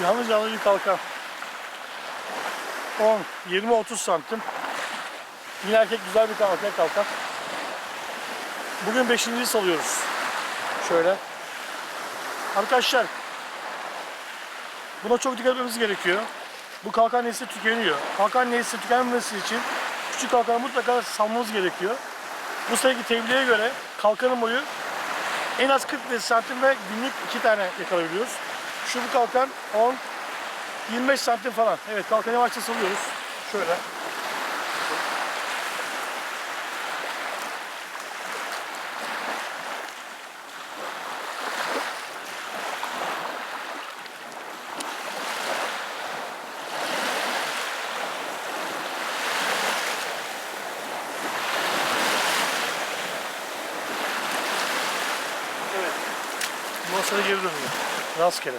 Canlı canlı bir kalkan. 10, 20, 30 santim. Yine erkek güzel bir kalkan kalkan. Bugün 5. salıyoruz. Şöyle. Arkadaşlar buna çok dikkat etmemiz gerekiyor. Bu kalkan nesli tükeniyor. Kalkan nesli tükenmemesi için küçük kalkanı mutlaka salmamız gerekiyor. Bu seneki tebliğe göre kalkanın boyu en az 45 santim ve günlük 2 tane yakalayabiliyoruz. Şu bu kalkan 10 25 santim falan. Evet kalkanı yavaşça salıyoruz. Şöyle. Evet. Masaya geri dönüyor. Rastgele.